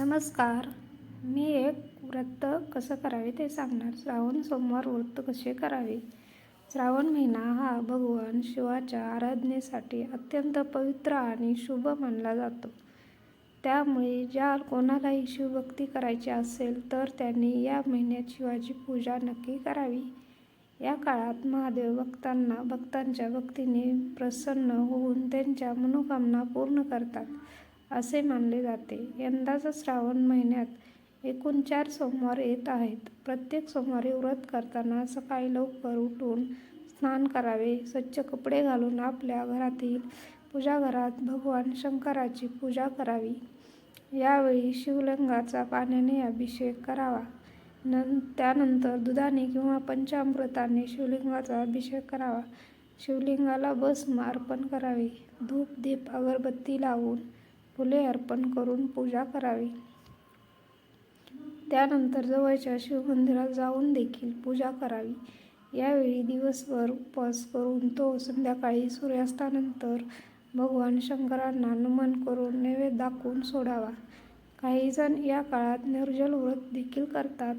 नमस्कार. मी एक व्रत कसं करावे ते सांगणार. श्रावण सोमवार व्रत कसे करावे? श्रावण महिना हा भगवान शिवाच्या आराधनेसाठी अत्यंत पवित्र आणि शुभ मानला जातो. त्यामुळे ज्या कोणालाही शिवभक्ती करायची असेल तर त्यांनी या महिन्यात शिवाची पूजा नक्की करावी. या काळात महादेव भक्तांना भक्तांच्या भक्तीने प्रसन्न होऊन त्यांच्या मनोकामना पूर्ण करतात. असे मानले जाते. यंदाचा श्रावण महिन्यात एकूण चार सोमवार येत आहेत. प्रत्येक सोमवारी व्रत करताना सकाळी लवकर उठून स्नान करावे स्वच्छ कपडे घालून आपल्या घरातील पूजाघरात भगवान शंकराची पूजा करावी. यावेळी शिवलिंगाचा पाण्याने अभिषेक करावा. नं त्यानंतर दुधाने किंवा पंचामृताने शिवलिंगाचा अभिषेक करावा. शिवलिंगाला भस्म अर्पण करावे. धूप दीप अगरबत्ती लावून फुले अर्पण करून पूजा करावी. त्यानंतर जवळच्या शिवमंदिरात जाऊन देखील पूजा करावी. यावेळी दिवसभर उपवास करून तो संध्याकाळी सूर्यास्तानंतर भगवान शंकरांना नमन करून नैवेद्य दाखवून सोडावा. काही जण या काळात निर्जल व्रत देखील करतात.